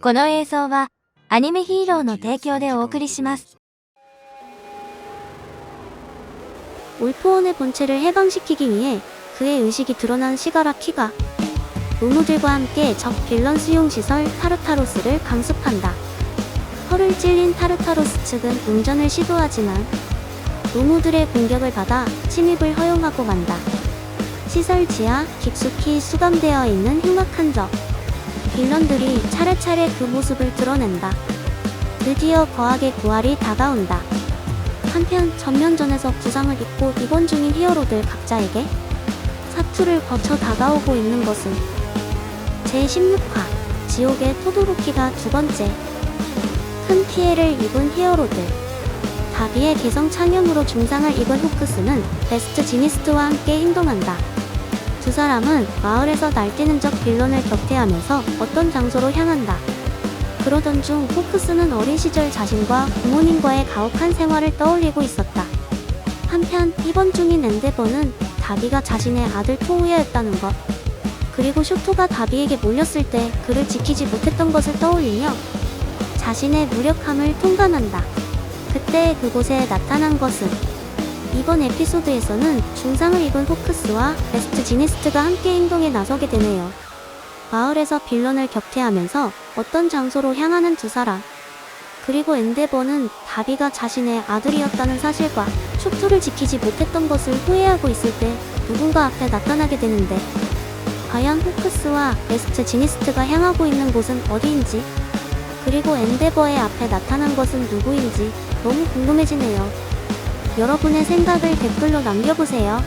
この映像はアニメヒーローの提供でお送りします。 울포원의 본체를 해방시키기 위해 그의 의식이 드러난 시가라 키가 우무들과 함께 적 빌런 수용 시설 타르타로스를 강습한다. 혀를 찔린 타르타로스 측은 응전을 시도하지만 우무들의 공격을 받아 침입을 허용하고 만다. 시설 지하 깊숙이 수감되어 있는 흉악한 적. 빌런들이 차례차례 그 모습을 드러낸다. 드디어 거학의 부활이 다가온다. 한편 전면전에서 부상을 입고 입원 중인 히어로들 각자에게 사투를 거쳐 다가오고 있는 것은 제16화 지옥의 토도로키가 두 번째 큰 피해를 입은 히어로들 다비의 개성 창염으로 중상을 입은 호크스는 베스트 지니스트와 함께 행동한다. 두 사람은 마을에서 날뛰는 적 빌런을 격퇴하면서 어떤 장소로 향한다. 그러던 중 호크스는 어린 시절 자신과 부모님과의 가혹한 생활을 떠올리고 있었다. 한편 입원 중인 엔데버는 다비가 자신의 아들 토우야였다는 것, 그리고 쇼토가 다비에게 몰렸을 때 그를 지키지 못했던 것을 떠올리며 자신의 무력함을 통감한다. 그때 그곳에 나타난 것은 이번 에피소드에서는 중상을 입은 호크스와 베스트 지니스트가 함께 행동에 나서게 되네요. 마을에서 빌런을 격퇴하면서 어떤 장소로 향하는 두 사람. 그리고 엔데버는 다비가 자신의 아들이었다는 사실과 쇼트를 지키지 못했던 것을 후회하고 있을 때 누군가 앞에 나타나게 되는데 과연 호크스와 베스트 지니스트가 향하고 있는 곳은 어디인지 그리고 엔데버의 앞에 나타난 것은 누구인지 너무 궁금해지네요. 여러분의 생각을 댓글로 남겨보세요.